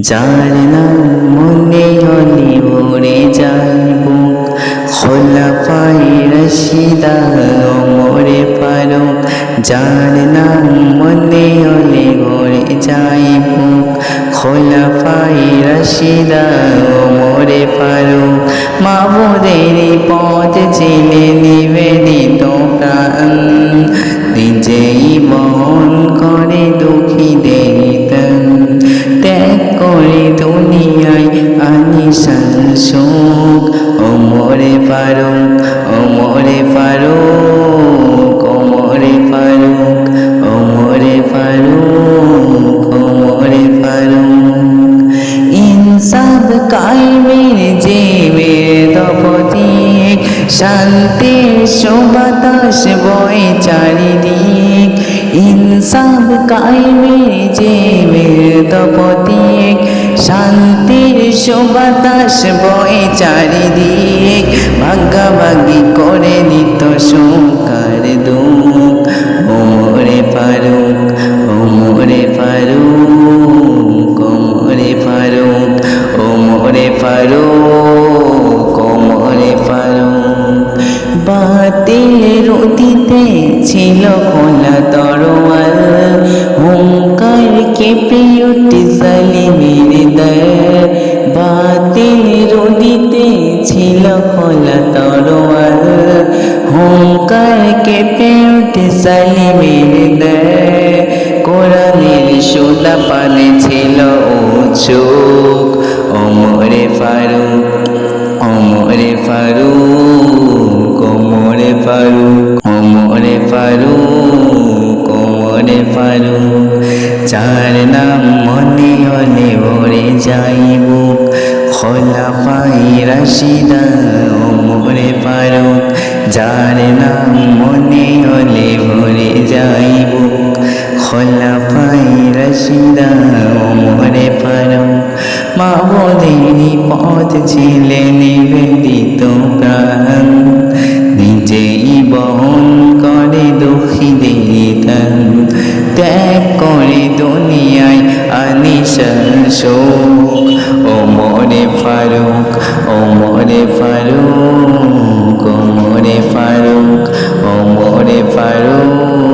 যার নাম মনে হলে ভরে যাইব। খোলাফাই রশিদা ওমরে ফারুক যার নাম মনে হলে ভরে যাইব। খোলাফাই রশিদা ওমরে ফারুক মাবুদের পথ চিনে নিবেদিত প্রাণ। নিজেই ওমরে ফারুক ওমরে ফারুক ওমরে ফারুক ওমরে ফারুক ওমরে ফারুক। ইনসাফ কায়েমের যে বেদপতিক শান্তির সুবাতাস বয় চারিদিক। ইনসাফ কায়েমের যে বেদপতিক শান্তির সুবাতাস বয় চারিদিক। ভাগ্যাভাগি করে নিত সুকার দুঃখ। ওমরে ফারুক ওমরে ফারুক ওমরে ফারুক ওমরে ফারুক ওমরে ফারুক। বাতিলের অতীতে ছিল খোলা তরোয়াল, হুঙ্কার কেঁপে উঠে জালিমের দর ছিল খোলা তরোয়াল। হুঙ্কার কেঁপে উঠে জালিমের দর কোরআনের সোদা পানে ছিল উৎসুক ওমরে ফারুক ওমরে ফারুক ওমরে ফারুক ওমরে ফারুক ওমরে ফারুক। চার নাম মনে হলে ভরে যাইব খোলাফাই রাশিদা ওমরে ফারুক, যার নাম মনে হলে ভরে যাইব। খোলাফাই রাশিদা ওমরে ফারুক মাবদেরই পথ ছিলে নিবেদিত প্রাণ। নিজেই বহন করে দুঃখীদের দান ত্যাগ করে দুনিয়ায় আনিশান শোক। ওমরে ফারুক ওমরে ফারুক ওমরে ফারুক ওমরে ফারুক।